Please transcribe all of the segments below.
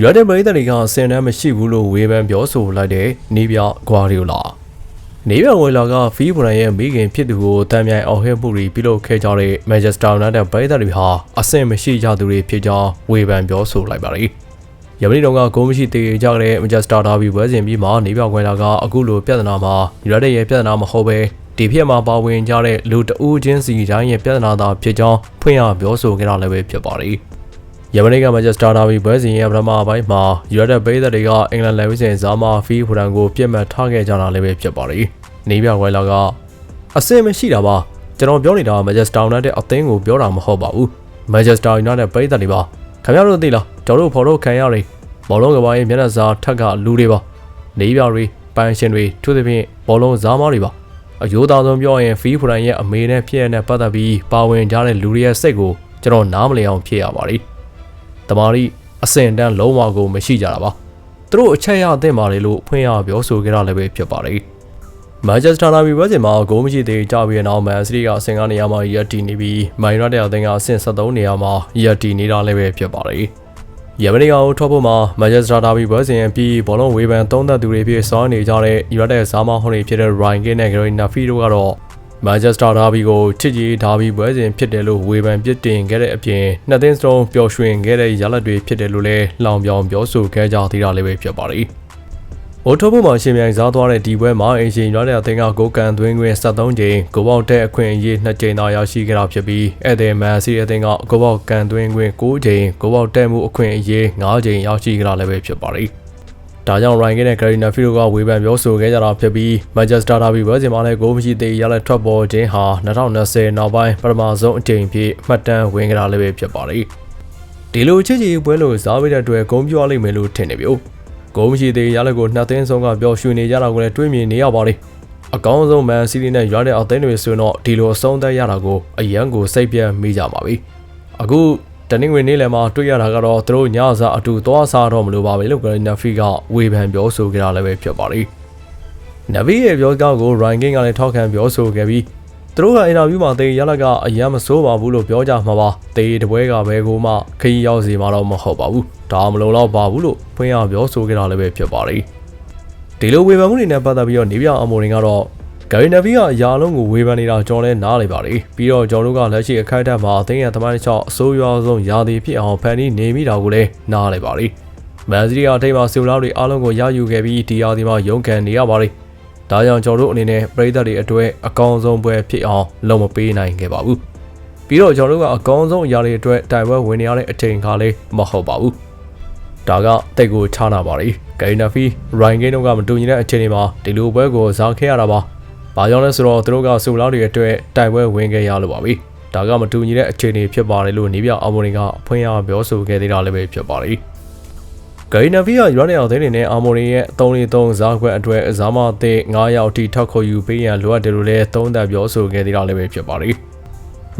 ရွက်တဲ့မိသက်တွေကအစင်တမ်းမရှိဘူးလို့ဝေဖန်ပြောဆိုလိုက်တဲ့နေပြဂွာရီယိုလာနေပြဝေလာကဖီးဘရန်ရဲ့မိခင်ဖြစ်သူကိုတံမြိုင်အောင်ဟဲမှုတွေပြုလုပ်ခဲ့ကြတဲ့မန်ချက်စတာယူနိုက်တက်မိသက်တွေဟာအဆင်မရှိကြသူတွေဖြစ်ကြောင်းဝေဖန်ပြောဆိုလိုက်ပါတယ်ယမနီတုံကဂိုးမရှိသေးကြတဲ့မန်ချက်စတာဒါဘီပွဲစဉ်ပြီးမှနေပြဝေလာကအခုလိုပြဿနာမှာရွက်တဲ့ရဲ့ပြဿနာမဟုတ်ပဲဒီဖြစ်မှာပါဝင်ကြတဲ့လူတဦးချင်းစီတိုင်းရဲ့ပြဿနာသာဖြစ်ကြောင်းဖွင့်ရပြောဆိုခဲ့တာလည်းပဲဖြစ်ပါတယ် ယမနီကမန်ချက်စတာဒါဘီပွဲစဉ်ရဲ့ပထမပိုင်းမှာရွက်တဲ့ပိသက်တွေကအင်္ဂလန်လက်ဝဲစဉ်ဇာမာဖီးဖရန်ကိုပြစ်မှတ်ထားခဲ့ကြတာလည်းပဲဖြစ်ပါတယ်နေပြဝေလာကအဆင်မရှိတာပါကျွန်တော်ပြောနေတာမန်ချက်စတာယူနိုက်တက်အသင်းကိုပြောတာမဟုတ်ပါဘူးမန်ချက်စတာယူနိုက်တက်ပိသက်တွေပါခင်ဗျားတို့သိလားကျွန်တော်တို့ဖော်ထုတ်ခံရတွေဘောလုံးကဘာရဲ့မျက်နှာစာထက်ကလူတွေပါနေပြတွေပန်းရှင်တွေသူသဖြင့်ဘောလုံးဇာမားတွေပါအယိုးသားဆုံးပြောရင်ဖီးဖရန်ရဲ့အမေနဲ့ဖြစ်ရတဲ့ပတ်သက်ပြီးပါဝင်ကြတဲ့လူတွေရဲ့စိတ်ကိုကျွန်တော်နားမလည်အောင်ဖြစ်ရပါတယ် တမာရီအစင်တန်းလုံးဝကိုမရှိကြတာပါသူတို့အချက်ရအသင့်ပါတယ်လို့ဖွင့်ရပြောဆိုကြတာလည်းပဲဖြစ်ပါတယ်မန်ချက်စတာနာဘီပွဲစဉ်မှာဂိုးမရှိသေးကြပြီးနောက်မန်စီးတီးကအဆင့်ကနေရာမှာရက်တီနေပြီးမိုင်ရတဲ့အသင်းကအဆင့်73နေရာမှာရက်တီနေတာလည်းပဲဖြစ်ပါတယ်။ယမနီကောင်ထော့ဖို့မှာမန်ချက်စတာဒါဘီပွဲစဉ်ပြီးဘောလုံးဝေဖန်သုံးသက်သူတွေဖြစ်စောင်းနေကြတဲ့ယူရိုက်တက်ဇာမဟွန်တွေဖြစ်တဲ့ Ryan Giggs နဲ့ Gary Neville တို့ကတော့ မန်ချက်စတာဒါဘီကိုချစ်ကြီးဒါဘီပွဲစဉ်ဖြစ်တယ်လို့ဝေဖန်ပြစ်တင်ခဲ့တဲ့အပြင်နှစ်သင်းစလုံးပျော်ရွှင်ခဲ့တဲ့ရလဒ်တွေဖြစ်တယ်လို့လည်းလောင်ပြောင်ပြောဆိုခဲ့ကြသေးတာလည်းပဲဖြစ်ပါတယ်။အိုတိုဘုမှာရှင်မြိုင်စားသွားတဲ့ဒီပွဲမှာအင်ရှင်ရွာတဲ့အသင်းကဂိုးကန်သွင်းခွင့်73ကြိမ်ဂိုးပေါက်တဲ့အခွင့်အရေး2ကြိမ်သာရရှိခဲ့တာဖြစ်ပြီးဧည့်သည်မန်စီအသင်းကဂိုးပေါက်ကန်သွင်းခွင့်9ကြိမ်ဂိုးပေါက်တဲ့မှုအခွင့်အရေး9ကြိမ်ရရှိခဲ့တာလည်းပဲဖြစ်ပါတယ်။ ဒါကြောင့်ရိုင်ဂင်နဲ့ဂရီနာဖီလိုကဝေဖန်ပြောဆိုခဲ့ကြတာဖြစ်ပြီးမန်ချက်စတာဒါဘီပွဲစဉ်မှာလည်းဂိုးမရှိသေးရလက်ထွက်ပေါ်ခြင်းဟာ2020နောက်ပိုင်းပထမဆုံးအကြိမ်ဖြစ်မှတ်တမ်းဝင်ခဲ့တာလည်းပဲဖြစ်ပါတယ်။ဒီလိုချစ်ချစ်ပွဲလို့ဇာဝိတဲ့အတွက်ဂုံးပြောလိမ့်မယ်လို့ထင်နေပြီ။ဂိုးမရှိသေးရလက်ကိုနှစ်သင်းဆုံးကပျော်ရွှင်နေကြတာကိုလည်းတွေးမြင်နေရပါတယ်။အကောင်းဆုံးမန်စီးတီးနဲ့ရွာတဲ့အသင်းတွေဆိုတော့ဒီလိုအဆုံးသက်ရတာကိုအရန်ကိုစိတ်ပြတ်မိကြပါပြီ။အခု တနင်္ဂနွေနေ့လယ်မှာတွေ့ရတာကတော့သူတို့ညစာအတူသွားစားတော့မလို့ပါပဲလို့ဂရနဖီကဝေဖန်ပြောဆိုကြတာလည်းပဲဖြစ်ပါလိမ့်။နဗီရဲ့ပြောစကားကိုရိုင်ကင်းကလည်းထောက်ခံပြောဆိုခဲ့ပြီးသူတို့ကအင်တာဗျူးမှာတေးရလက်ကအယမ်းမစိုးပါဘူးလို့ပြောကြမှာပါတေးတပွဲကဘဲကိုမှခရီးရောက်စီမှာတော့မဟုတ်ပါဘူးဒါမလုံလောက်ပါဘူးလို့ဖွင့်ရပြောဆိုခဲ့တာလည်းပဲဖြစ်ပါတယ်ဒီလိုဝေဖန်မှုတွေနဲ့ပတ်သက်ပြီးတော့နေပြအမော်ရင်ကတော့ ဂရီနဗီကအရာလုံးကိုဝေဖန်နေတာကျွန်တော်လည်းနားလေပါတယ်ပြီးတော့ကျွန်တော်တို့ကလက်ရှိအခိုက်အတန့်မှာအသိဉာဏ်သမိုင်းချောက်အစိုးရဆုံးယာသည်ဖြစ်အောင်ဖန်တီးနေမိတာကိုလည်းနားလေပါတယ်မန်စီးတီးကအထိပ်မှာစီလာတွေအားလုံးကိုရယူခဲ့ပြီးဒီယာသည်မှာရုန်းကန်နေရပါတယ်ဒါကြောင့်ကျွန်တော်တို့အနေနဲ့ပရိသတ်တွေအတွက်အကောင်းဆုံးပွဲဖြစ်အောင်လုပ်မပေးနိုင်ခဲ့ပါဘူး။ပြီးတော့ကျွန်တော်တို့ကအကောင်းဆုံးအရာတွေအတွက်တိုင်ပွဲဝင်နေရတဲ့အချိန်ခါလေးမဟုတ်ပါဘူး။ဒါကတိတ်ကိုချနာပါလေ။ဂိနာဖီရိုင်ဂိန်းတို့ကမတူညီတဲ့အချိန်တွေမှာဒီလိုပွဲကိုဇာခဲ့ရတာပါ။ ဘာကြောင့်လဲဆိုတော့သူတို့ကစူလောက်တွေအတွက်တိုင်ပွဲဝင်ခဲ့ရလို့ပါပြီ။ဒါကမတူညီတဲ့အခြေအနေဖြစ်ပါတယ်လို့နေပြအောင်မရင်ကအဖွင့်ရပြောဆိုခဲ့သေးတာလည်းပဲဖြစ်ပါလိမ့်။ဂိနဗီယာရွာနေအောင်သိနေတဲ့အာမိုရီရဲ့3-3ဇာခွက်အတွက်ဇာမအသစ်9ရောက်ထိထောက်ခေါ်ယူပေးရန်လိုအပ်တယ်လို့လည်းသုံးသပ်ပြောဆိုခဲ့သေးတာလည်းပဲဖြစ်ပါတယ်။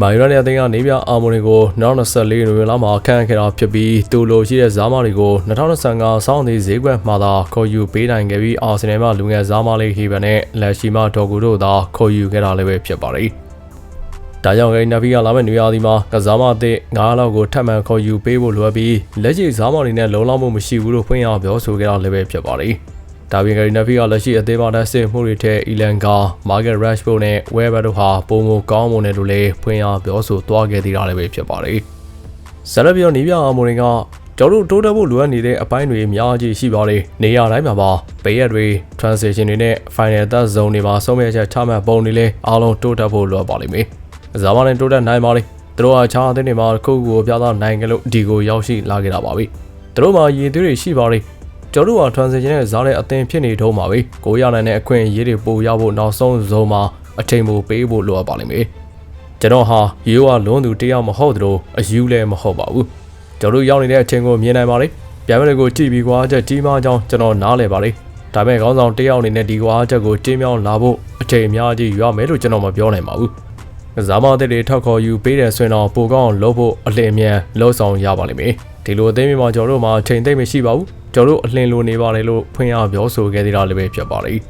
မာယူရာနေအသင်းကနေပြအာမိုရီကို2024နိုဝင်ဘာမှာခန့်ခဲ့တာဖြစ်ပြီးသူလိုရှိတဲ့ဇာမတွေကို2025ဆောင်းသည့်ဈေးကွက်မှာသာခေါ်ယူပေးနိုင်ခဲ့ပြီးအာဆင်နယ်မှလူငယ်ဇာမလေးဟီဗန်နဲ့လက်ရှိမှဒေါ်ကူတို့သာခေါ်ယူခဲ့တာလည်းပဲဖြစ်ပါတယ်။ဒါကြောင့်ဂိနဗီကလာမယ့်နေရာဒီမှာကစားမအသစ်9လောက်ကိုထပ်မံခေါ်ယူပေးဖို့လိုအပ်ပြီးလက်ရှိစားမော်တွေနဲ့လုံလောက်မှုမရှိဘူးလို့ဖွင့်ရပြောဆိုကြတာလည်းပဲဖြစ်ပါတယ်။ ဒါပြင်ဂိနဗီကလက်ရှိအသေးပါတဲ့စစ်မှုတွေထက်အီလန်ကာမာဂက်ရက်ရှ်ဘိုနဲ့ဝဲဘတ်တို့ဟာပုံမကောင်းမွန်တယ်လို့လည်းဖွင့်ရပြောဆိုသွားခဲ့သေးတာလည်းပဲဖြစ်ပါတယ်။ဆရဘီယိုနီးပြအမိုရင်ကကျွန်တော်တို့တိုးတက်ဖို့လိုအပ်နေတဲ့အပိုင်းတွေအများကြီးရှိပါတယ်။နေရာတိုင်းမှာပါဘေးရက်တွေ transition တွေနဲ့ final third zone တွေမှာဆုံးဖြတ်ချက်ချမှတ်ပုံတွေလည်းအားလုံးတိုးတက်ဖို့လိုအပ်ပါလိမ့်မယ်။ကစားမနဲ့တိုးတက်နိုင်ပါလေသူတို့ကချားအသင်းတွေမှာခုခုကိုပြသနိုင်ကြလို့ဒီကိုရောက်ရှိလာခဲ့တာပါပဲသူတို့မှာရည်သွေးတွေရှိပါလေ ကျွန်တော်တို့က transition နဲ့ဇားတဲ့အသင်းဖြစ်နေတော့မှာပဲကိုရနိုင်တဲ့အခွင့်အရေးတွေပိုရဖို့နောက်ဆုံးဇုံမှာအချိန်ပိုပေးဖို့လိုအပ်ပါလိမ့်မယ်ကျွန်တော်ဟာရိုးဝလွန်းသူတယောက်မဟုတ်သလိုအယူလည်းမဟုတ်ပါဘူးကျွန်တော်တို့ရောက်နေတဲ့အချိန်ကိုမြင်နိုင်ပါလေပြန်မတွေကိုကြည့်ပြီးကွာချက်ကြီးမားကြောင်းကျွန်တော်နားလည်ပါလေဒါပေမဲ့ခေါင်းဆောင်တယောက်အနေနဲ့ဒီကွာချက်ကိုတင်းမြောင်းလာဖို့အချိန်အများကြီးရမယ်လို့ကျွန်တော်မပြောနိုင်ပါဘူးကစားမသစ်တွေထောက်ခေါ်ယူပေးတယ်ဆိုရင်တော့ပိုကောင်းလုပ်ဖို့အလင်းအမြန်လှုပ်ဆောင်ရပါလိမ့်မယ်ဒီလိုအသိမြင်မှာကျွန်တော်တို့မှာချိန်သိမ့်မရှိပါဘူး ကျွန်တော်တို့အလင်းလိုနေပါတယ်လို့ဖွင့်ရပြောဆိုခဲ့သေးတာလည်းပဲဖြစ်ပါလိမ့်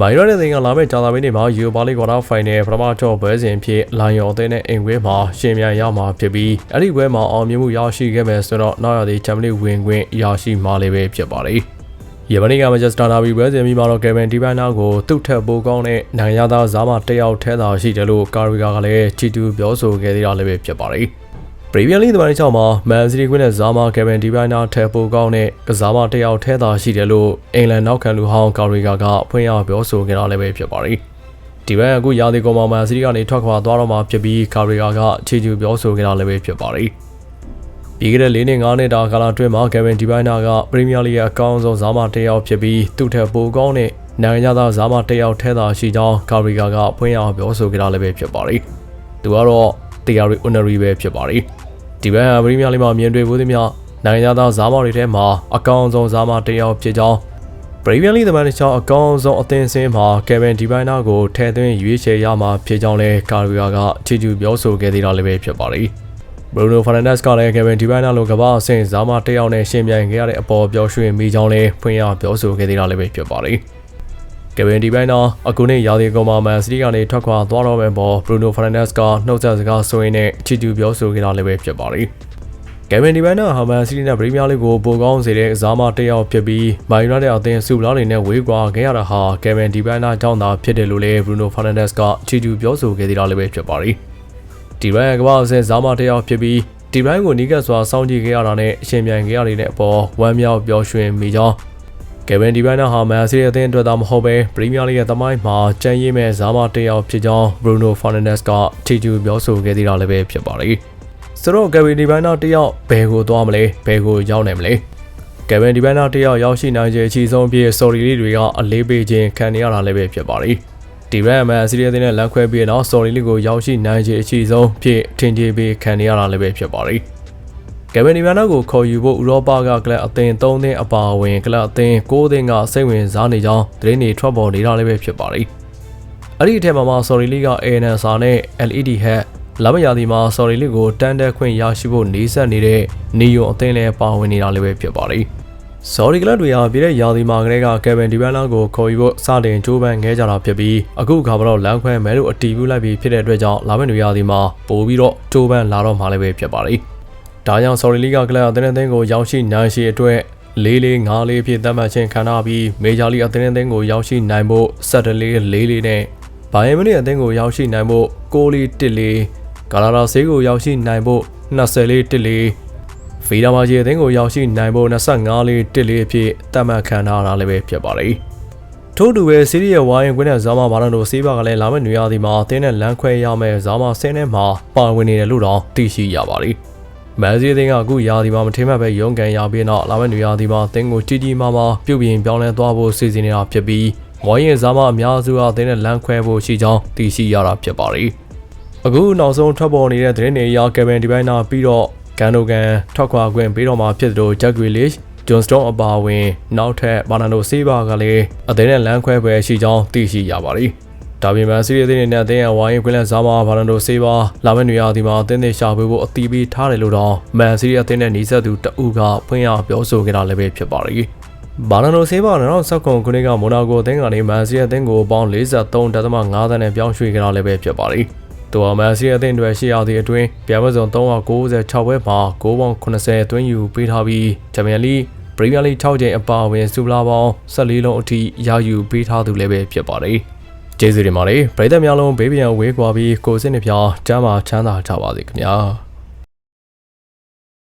မိုင်ရိုတဲ့တင်ကလာမယ့်ဂျာတာဘင်းနေ့မှာယူပါလီကွာတာဖိုင်နယ်ပထမချော့ပွဲစဉ်ဖြစ်လိုင်ယော်အသင်းနဲ့အိမ်ခွဲမှာရှင်မြန်ရမှာဖြစ်ပြီးအဲ့ဒီပွဲမှာအောင်မြင်မှုရရှိခဲ့မယ်ဆိုတော့နောက်ရသည်ချန်ပီယံဝင်ခွင့်ရရှိမှာလည်းပဲဖြစ်ပါတယ်။ယမနီကမန်ချက်စတာဒါဘီပွဲစဉ်ပြီးမှာတော့ကယ်ဗင်ဒီဘန်နာကိုသူ့ထက်ပိုကောင်းတဲ့နိုင်ရသားဇာမတစ်ယောက်ထဲသာရှိတယ်လို့ကာရီကာကလည်းချီတူပြောဆိုခဲ့သေးတာလည်းပဲဖြစ်ပါတယ်။ ပရီးမီးယားလိသမိုင်းချောင်းမှာမန်စီးတီးကွင်းနဲ့ဇာမာကယ်ဗင်ဒီဘိုင်နာထဲပိုကောင်းတဲ့ကစားမတစ်ယောက်ထဲသာရှိတယ်လို့အင်္ဂလန်နောက်ခံလူဟောင်းကာရီဂါကအဖွင့်ရပြောဆိုခဲ့တာလည်းပဲဖြစ်ပါတယ်။ဒီဘက်အခုရာသီကုန်မှာမန်စီးတီးကနေထွက်ခွာသွားတော့မှဖြစ်ပြီးကာရီဂါကခြေကျူပြောဆိုခဲ့တာလည်းပဲဖြစ်ပါတယ်။ပြီးခဲ့တဲ့၄နှစ်၅နှစ်တာကာလအတွင်းမှာကယ်ဗင်ဒီဘိုင်နာကပရီးမီးယားလိရဲ့အကောင်းဆုံးဇာမာတစ်ယောက်ဖြစ်ပြီးသူ့ထက်ပိုကောင်းတဲ့နိုင်ငံသားဇာမာတစ်ယောက်ထဲသာရှိကြောင်းကာရီဂါကအဖွင့်ရပြောဆိုခဲ့တာလည်းပဲဖြစ်ပါတယ်။သူကတော့ တရားရီအွန်နရီပဲဖြစ်ပါတယ်။ဒီဘက်ပရီးမီးယားလိမှာမြင်တွေ့ဖို့သည်များနိုင်ငံသားဇာမာတွေထဲမှာအကောင်းဆုံးဇာမာတစ်ယောက်ဖြစ်ကြောင်းပရီးမီးယားလိသမိုင်းတစ်ချောင်းအကောင်းဆုံးအသင်းစင်းမှာကယ်ဗင်ဒီဘိုင်နာကိုထည့်သွင်းရွေးချယ်ရမှာဖြစ်ကြောင်းလဲကာရီယာကချီကျူပြောဆိုခဲ့သေးတာလည်းပဲဖြစ်ပါတယ်ဘရူနိုဖာနန်ဒက်စ်ကလည်းကယ်ဗင်ဒီဘိုင်နာလိုကမ္ဘာအဆင့်ဇာမာတစ်ယောက်နဲ့ရှင်ပြိုင်ခဲ့ရတဲ့အပေါ်ပြောရွှင်မိကြောင်းလဲဖွင့်ရပြောဆိုခဲ့သေးတာလည်းပဲဖြစ်ပါတယ် ကယ်ဗင်ဒီဘိုင်နာအခုနေ့ရာသီကုန်မှာမန်စီးတီးကနေထွက်ခွာသွားတော့မယ်ပေါ်ဘရူနိုဖာနန်ဒက်စ်ကနှုတ်ဆက်စကားဆိုရင်းနဲ့ချီကျူပြောဆိုခဲ့တာလည်းပဲဖြစ်ပါတယ်ကယ်ဗင်ဒီဘိုင်နာဟာမန်စီးတီးနဲ့ပရီးမီးယားလိကိုပိုကောင်းစေတဲ့ကစားမတစ်ယောက်ဖြစ်ပြီးမိုင်ယူနိုက်တက်အသင်းစုလားတွေနဲ့ဝေးကွာခဲ့ရတာဟာကယ်ဗင်ဒီဘိုင်နာကြောင့်သာဖြစ်တယ်လို့လည်းဘရူနိုဖာနန်ဒက်စ်ကချီကျူပြောဆိုခဲ့သေးတာလည်းပဲဖြစ်ပါတယ်ဒီဘိုင်ကကမ္ဘာအဆင့်ဇာမတစ်ယောက်ဖြစ်ပြီးဒီဘိုင်းကိုနီးကပ်စွာစောင့်ကြည့်ခဲ့ရတာနဲ့အရှင်ပြန်ခဲ့ရတဲ့အပေါ်ဝမ်းမြောက်ပျော်ရွှင်မိကြောင်း ကယ်ဗင်ဒီဘိုင်နာဟာမန်စီးတီးအသင်းအတွက်သာမဟုတ်ပဲပရီးမီးယားလိရဲ့သမိုင်းမှာကျန်ရည်မဲ့ဇာမတစ်ယောက်ဖြစ်ကြောင်းဘရူနိုဖာနန်ဒက်စ်ကချီကျူပြောဆိုခဲ့သေးတာလည်းပဲဖြစ်ပါတယ်ဆိုတော့ကယ်ဗင်ဒီဘိုင်နာတစ်ယောက်ဘယ်ကိုသွားမလဲဘယ်ကိုရောက်နိုင်မလဲကယ်ဗင်ဒီဘိုင်နာတစ်ယောက်ရောက်ရှိနိုင်ခြင်းအချီဆုံးပြည့်ဆော်ရီလေးတွေကအလေးပေးခြင်းခံနေရတာလည်းပဲဖြစ်ပါတယ်ဒီဘက်အမှန်စီးရီးယားတဲ့လက်ခွဲပြီးတော့ဆော်ရီလေးကိုရောက်ရှိနိုင်ခြင်းအချီဆုံးဖြစ်ထင်ကြေးပေးခံနေရတာလည်းပဲဖြစ်ပါတယ် ကယ်ဗင်ဒီဗန်နာကိုခေါ်ယူဖို့ဥရောပကကလပ်အသင်း၃သင်းအပါအဝင်ကလပ်အသင်း၉သင်းကစိတ်ဝင်စားနေကြောင်းသတင်းတွေထွက်ပေါ်နေတာလည်းပဲဖြစ်ပါတယ်။အဲ့ဒီအထက်မှာမှ Sorry League က ANS နဲ့ LED Hat လာမယာဒီမှာ Sorry League ကိုတန်းတက်ခွင့်ရရှိဖို့နေဆက်နေတဲ့နေယုံအသင်းလည်းပါဝင်နေတာလည်းပဲဖြစ်ပါတယ်။ Sorry ကလပ်တွေဟာပြည်တဲ့ယာဒီမာကလေးက Kevin Di Bala ကိုခေါ်ယူဖို့စတင်ကြိုးပမ်းခဲ့ကြတာဖြစ်ပြီးအခုခါမှာတော့လမ်းခွဲမဲလို့အတီးပြုလိုက်ပြီးဖြစ်တဲ့အတွက်ကြောင့်လာမယ့်နေရာဒီမှာပို့ပြီးတော့ကြိုးပမ်းလာတော့မှလည်းပဲဖြစ်ပါတယ်။ ဒါကြောင့် Sorry League ကလပ်အသင်းအသင်းကိုရောက်ရှိနိုင်ရှိအတွက်လေးလေးငါးလေးဖြစ်သတ်မှတ်ခြင်းခံရပြီးမေဂျာလီအသင်းအသင်းကိုရောက်ရှိနိုင်ဖို့ဆက်တလေးလေးလေးနဲ့ဘိုင်ယန်မနီအသင်းကိုရောက်ရှိနိုင်ဖို့ကိုလီတစ်လေးဂါလာရာဆေးကိုရောက်ရှိနိုင်ဖို့20လေးတစ်လေးဖီဒါမာဂျီအသင်းကိုရောက်ရှိနိုင်ဖို့25လေးတစ်လေးအဖြစ်သတ်မှတ်ခံရတာလည်းပဲဖြစ်ပါတယ်ထို့တူပဲစီးရီးရဲ့ဝိုင်းကွင်းနဲ့ဇာမာဘာလန်တို့စေးပါကလည်းလာမယ့်နေရာဒီမှာအသင်းနဲ့လမ်းခွဲရမယ်ဇာမာဆင်းထဲမှာပါဝင်နေတယ်လို့တော့သိရှိရပါတယ်။ မန်စီးသင်းကအခုရာသီမှာမထင်မှတ်ပဲရုန်းကန်ရပြီးနောက်လာမယ့်နေရာသီမှာသင်းကိုကြီးကြီးမားမားပြုတ်ပြင်ပြောင်းလဲသွားဖို့စီစဉ်နေတာဖြစ်ပြီးဝိုင်းရင်စားမအများစုကသင်းနဲ့လမ်းခွဲဖို့ရှိကြောင်းသိရှိရတာဖြစ်ပါတယ်။အခုနောက်ဆုံးထွက်ပေါ်နေတဲ့သတင်းတွေအရကယ်ဗင်ဒီဘိုင်နာပြီးတော့ကန်ဒိုကန်ထွက်ခွာခွင့်ပေးတော့မှာဖြစ်သလိုဂျက်ဂရီလစ်ဂျွန်စတုန်းအပါအဝင် နောက်ထပ်ဘာနာနိုဆေးဘာကလည်းအသင်းနဲ့လမ်းခွဲပွဲရှိကြောင်းသိရှိရပါတယ်။ ဒါပေမဲ့စီးရီးသည်နဲ့အသင်းရဲ့ဝိုင်းကွင်းလက်ဇာမာဘာလန်ဒိုဆေးပါလာမယ့်နေရာဒီမှာအသင်းတွေရှာဖွေဖို့အတီးပေးထားတယ်လို့တော့မန်စီးရီးအသင်းနဲ့နီးစပ်သူတအူကဖွင့်ရပြောဆိုခဲ့တာလည်းပဲဖြစ်ပါလိမ့်ဘာလန်ဒိုဆေးပါ2019ခုနှစ်ကမိုနာကိုအသင်းကနေမန်စီးရီးအသင်းကိုပေါင်း43.5သန်းနဲ့ပြောင်းရွှေ့ခဲ့တာလည်းပဲဖြစ်ပါလိမ့်သူအမန်စီအသင်းတွေရှိရသည့်အတွင်းပြိုင်ပွဲစုံ396ပွဲမှာဂိုးပေါင်း80သွင်းယူပေးထားပြီးချန်ပီယံလိပရီးမီးယားလိ6ချိန်အပါအဝင်စူပလာပေါင်း14လုံးအထိရယူပေးထားသူလည်းပဲဖြစ်ပါတယ်။ ကျေးဇူးတင်ပါတယ်ပရိသတ်များလုံးဘေးပြန်ဝေးကွာပြီးကိုစစ်နှစ်ပြားကျမ်းမာချမ်းသာကြပါစေခင်ဗျာ